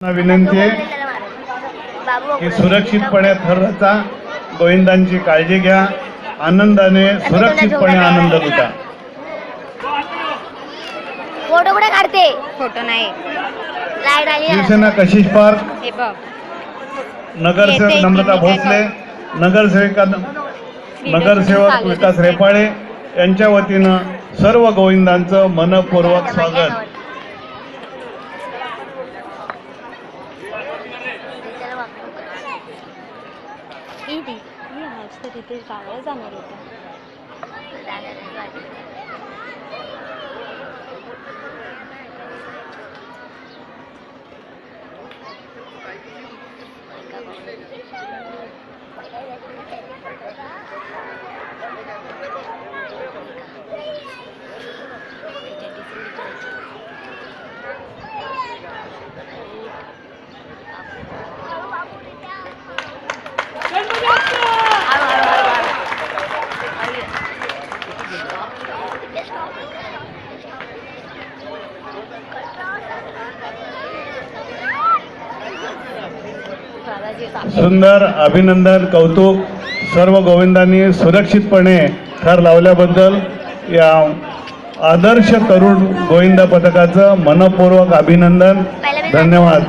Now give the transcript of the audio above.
विनंती आहे बाबू की सुरक्षितपणे थरचा गोविंदांची काळजी घ्या. आनंदाने सुरक्षितपणे आनंद लुटा. फोटो कुठे काढते? फोटो नाही. लाइट आली ना. शिवसेना कशिश पार्क. हे नगरसेवक नम्रता भोसले नगरसेविका नगरसेवक विकास रेपाळे यांच्या वतीनं सर्व गोविंदांचं मनपूर्वक स्वागत. Indy, you have thirty three dollars, America. Thank you. सुंदर अभिनंदन कौतुक सर्व गोविंदांनी सुरक्षितपणे थर लावल्याबद्दल या आदर्श तरुण गोविंद पथकाचं मनपूर्वक अभिनंदन. धन्यवाद.